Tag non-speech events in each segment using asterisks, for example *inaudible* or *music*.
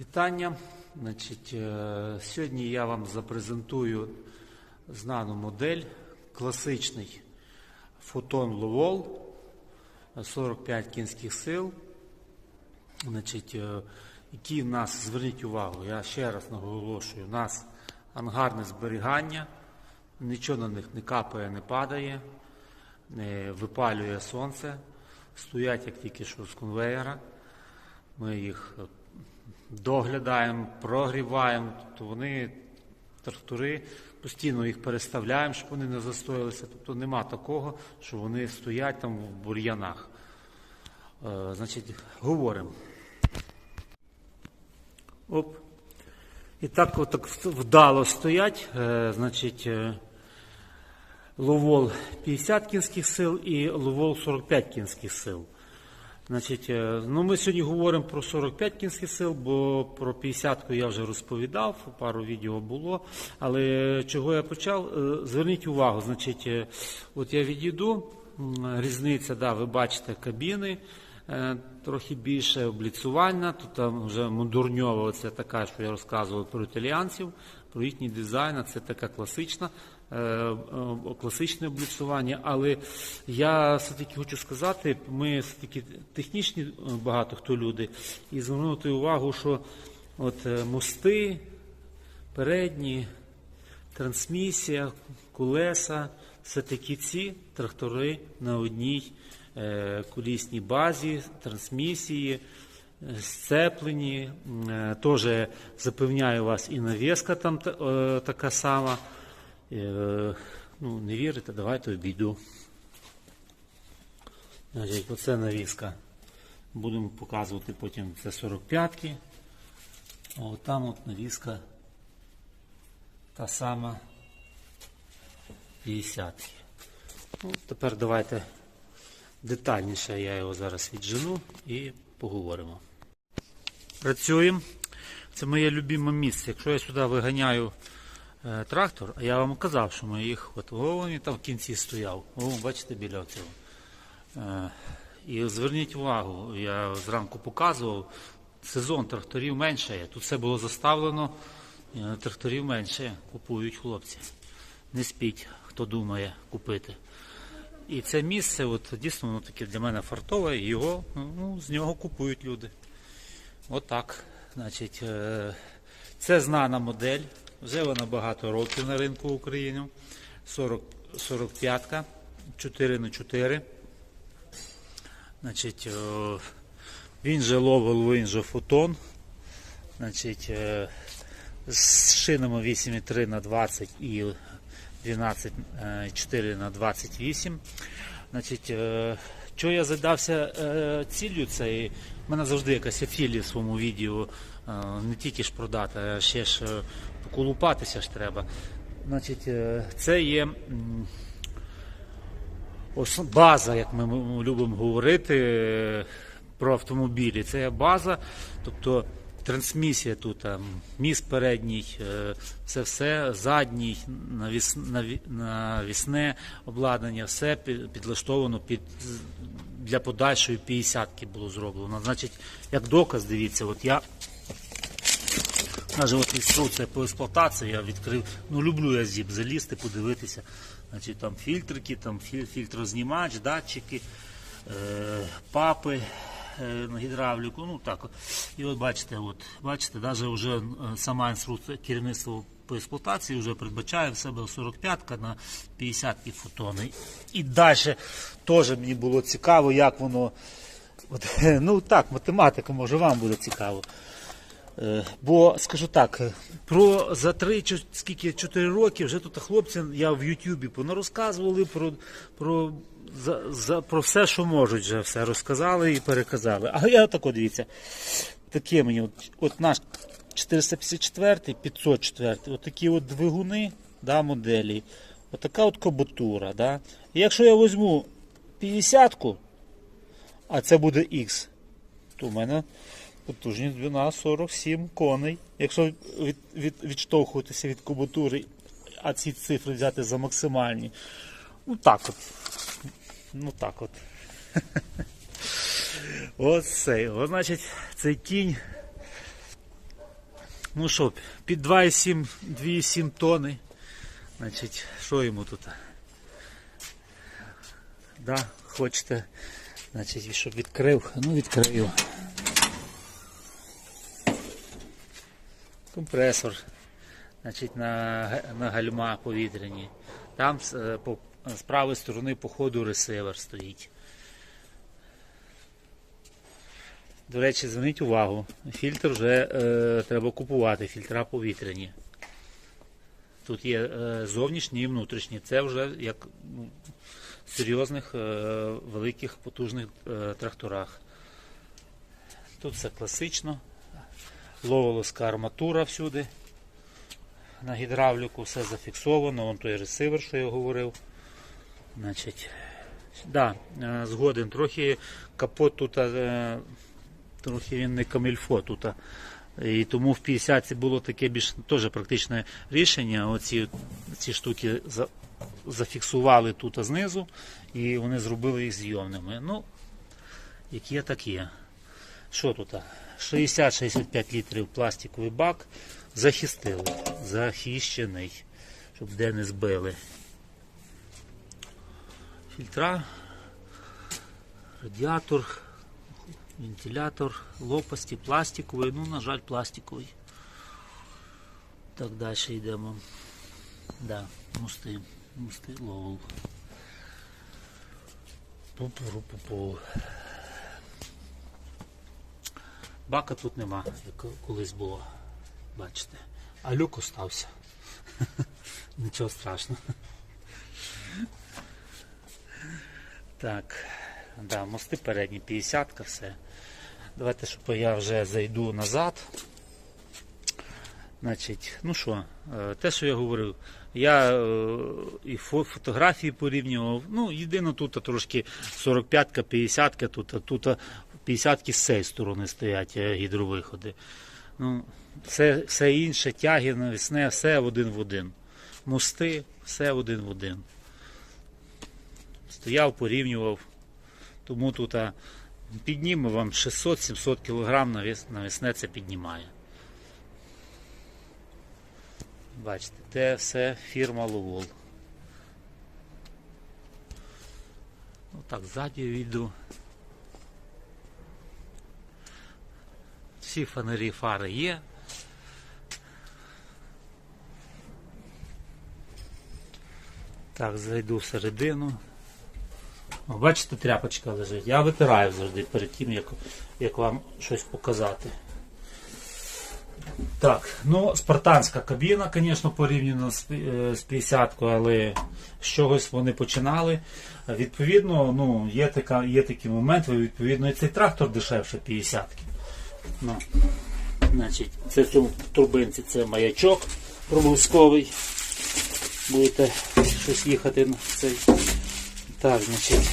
Вітання. Значить, е, сьогодні я вам запрезентую знану модель, класичний фотон Ловол, 45 кінських сил. Значить, е, який в нас, зверніть увагу, я ще раз наголошую, у нас ангарне зберігання, нічого на них не капає, не падає, не випалює сонце, стоять як тільки що з конвейера. Ми їх е, доглядаємо, прогріваємо, тобто вони трактори, постійно їх переставляємо, щоб вони не застоялися. Тобто нема такого, що вони стоять там в бур'янах. Е, значить, говоримо. Оп. І так от так вдало стоять, е, значить, е, ловол 50 кінських сил і ловол 45 кінських сил. Значить, е, ну ми сьогодні говоримо про 45 кінських сил, бо про 50-ку я вже розповідав, пару відео було. Але чого я почав? Е, Зверніть увагу, значить, е, от я відійду, різниця, да, ви бачите кабіни. Трохи більше обліцювання, тут там вже модурньова, це така, що я розказував про італіянців, про їхній дизайн, це така класична, класичне обліцювання. Але я все-таки хочу сказати, ми все-таки технічні е, багато хто люди, і звернути увагу, що от е, мости передні, трансмісія, колеса, все-таки ці трактори на одній е, колісній базі, трансмісії, е, сцеплені. Е, Теж запевняю вас, і навіска там е, така сама. Е, Ну, не вірите, давайте обійду. Значить, оце навіска. Будемо показувати потім це 45-ки. А от там от навіска та сама 50. Ну, тепер давайте детальніше я його зараз віджену і поговоримо. Працюємо. Це моє любиме місце. Якщо я сюди виганяю трактор, а я вам казав, що ми їх, от він там в кінці стояв. О, бачите, біля цього. Е, і зверніть увагу, я зранку показував, сезон тракторів меншає. Тут все було заставлено, е, тракторів менше купують хлопці. Не спіть, хто думає купити. І це місце, от дійсно воно таке для мене фартове, його ну, з нього купують люди. Отак. Значить, е, це знана модель. Вже вона багато років на ринку України. 40, 45-ка, 4 на 4 Значить, е, він же ловел, він же фотон. Значить, е, з шинами 8,3 на 20 і 12,4 на 28. Значить, е, що я задався е, ціллю цієї, в мене завжди якась афілія в своєму відео, е, не тільки ж продати, а ще ж е, поколупатися ж треба. Значить, е, це є база, як ми любимо говорити е, про автомобілі. Це є база, тобто трансмісія тут, міст передній, це все, задній, навісне обладнання, все підлаштовано під, для подальшої 50-ки було зроблено. Значить, як доказ, дивіться, от я Навіть от інструкція по експлуатації я відкрив. Ну, люблю я зіп залізти, подивитися. Значить, там фільтрики, там фільтрознімач, датчики, е, папи е, на гідравліку. Ну так. І от бачите, от, бачите, навіть вже е, сама інструкція керівництва по експлуатації вже передбачає в себе 45-ка на 50 фотони. І далі теж мені було цікаво, як воно. От, *laughs* ну так, математика, може вам буде цікаво. Е, Бо скажу так, е, про за 3 чи скільки 4 роки вже тут хлопці, я в Ютубі понарозказували про, про, за, за, про все, що можуть, вже все розказали і переказали. А я отако дивіться, таке мені, от, от наш 454, 504, от такі от двигуни да, моделі, отака от кабатура. Да. Якщо я візьму 50-ку, а це буде X, то в мене потужність двина 47 коней. Якщо від, від, відштовхуватися від кубатури, а ці цифри взяти за максимальні. Ну так от. Ну так от. *laughs* Ось це. Значить, цей кінь Ну що, під 2,7 2,7 тони. Значить, що йому тут? Да, хочете, значить, щоб відкрив, ну відкрив. Компресор, значить, на, на гальма повітряні. Там з, е, по, з правої сторони по ходу ресивер стоїть. До речі, зверніть увагу, фільтр вже е, треба купувати, фільтра повітряні. Тут є е, зовнішні і внутрішні. Це вже як ну, серйозних, е, великих, потужних е, тракторах. Тут все класично. Ловолоска арматура всюди. На гідравліку все зафіксовано, вон той ресивер, що я говорив. Значить, да, е, згоден. Трохи капот тут е, трохи він не камільфо тут. І тому в 50 було таке більш теж практичне рішення. Оці ці штуки за, зафіксували тут знизу, і вони зробили їх зйомними. Ну, як є, так є. Що тут? 60-65 літрів пластиковий бак захистили. Захищений, щоб де не збили. Фільтра, радіатор, вентилятор, лопасті, пластиковий, ну, на жаль, пластиковий. Так далі йдемо. Да, мости, мости ловол. Пу-пу-пу-пу. Бака тут нема, як колись було. Бачите. А люк остався. *laughs* Нічого страшного. Так, да, мости передні 50 все. Давайте, щоб я вже зайду назад. Значить, ну що, е, те, що я говорив, я е, і фотографії порівнював. Ну, єдино тут трошки 45-ка, 50-ка, тут, тут 50-ки з цієї сторони стоять е, гідровиходи. Ну, все, все інше, тяги навісне, все один в один. Мости, все один в один. Стояв, порівнював. Тому тут а, підніме вам 600-700 кг навіс, навісне це піднімає. Бачите, це все фірма Ловол. Отак, ззаді віду. Всі фонарі фари є. Так, зайду всередину. О, бачите, тряпочка лежить. Я витираю завжди перед тим, як, як вам щось показати. Так, ну, спартанська кабіна, звісно, порівняно з, е, з 50-кою, але з чогось вони починали. Відповідно, ну, є, така, є такий момент, відповідно, і цей трактор дешевше 50-ки. Ну, значить, це в цьому турбинці це маячок проблисковий. Будете щось їхати на цей. Так, значить,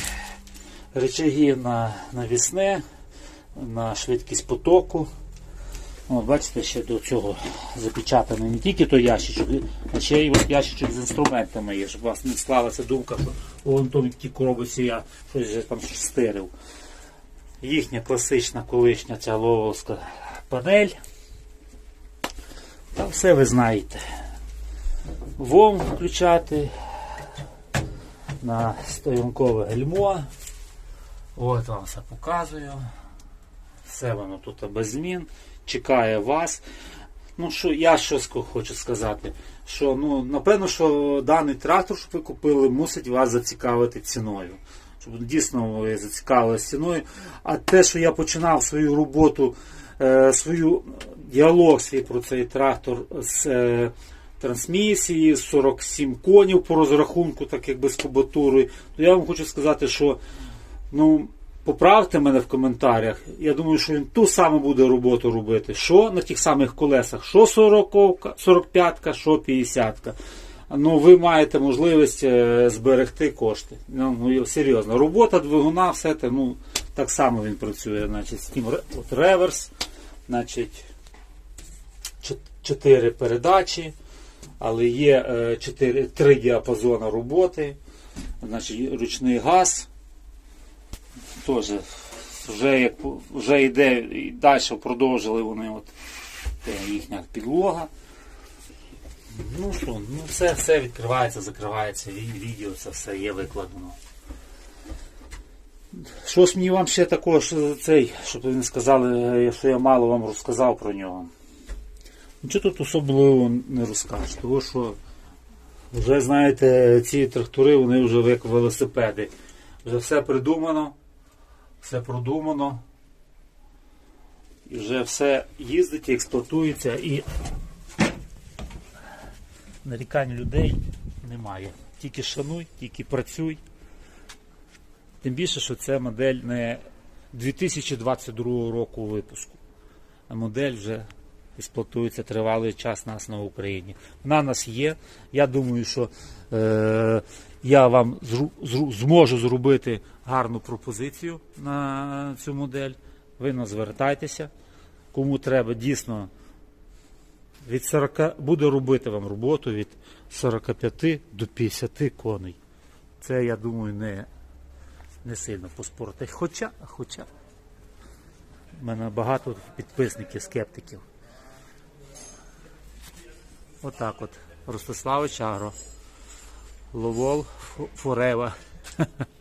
речаги на навісне, на швидкість потоку. От, бачите, ще до цього запечатаний не тільки той ящичок, а ще й от ящичок з інструментами є, щоб у вас не склалася думка, що вон то в тій я щось вже там стирив. Їхня класична колишня ця лововська панель. Та все ви знаєте. ВОМ включати на стоянкове гальмо. От вам все показую. Все воно тут без змін. Чекає вас. Ну, що я що ск- хочу сказати, що ну, напевно, що даний трактор, щоб ви купили, мусить вас зацікавити ціною. Дійсно ви зацікавилися ціною. А те, що я починав свою роботу, е, свою діалог свій про цей трактор з е, трансмісії, 47 конів по розрахунку, так якби з кубатурою, то я вам хочу сказати, що ну, поправте мене в коментарях. Я думаю, що він ту саму буде роботу робити. Що на тих самих колесах, що 40, 45-ка, що 50-ка. Ну, ви маєте можливість е, зберегти кошти. Ну, ну, серйозно. Робота двигуна, все те, ну, так само він працює. Значить, от реверс, значить, чотири передачі, але є е, чотири, три діапазони роботи, значить, ручний газ. Теж вже вже йде і далі продовжили вони от їхня підлога. Ну що, ну все, все відкривається, закривається, відео, це все є викладено. Що мені вам ще також е, цей, щоб ви не сказали, е, що я мало вам розказав про нього. Нічого тут особливо не розкажеш, тому що вже знаєте, ці трактори вони вже як велосипеди. Вже все придумано, все продумано. І вже все їздить, експлуатується і нарікань людей немає. Тільки шануй, тільки працюй. Тим більше, що це модель не 2022 року випуску, а модель вже експлуатується тривалий час нас на Україні. Вона нас є. Я думаю, що е, я вам зру, зру, зможу зробити гарну пропозицію на цю модель. Ви нас звертайтеся. Кому треба дійсно від 40, буде робити вам роботу від 45 до 50 коней. Це, я думаю, не, не сильно поспорити. Хоча, хоча, в мене багато підписників, скептиків. Отак от. Ростиславич Агро. Ловол Форева. *laughs*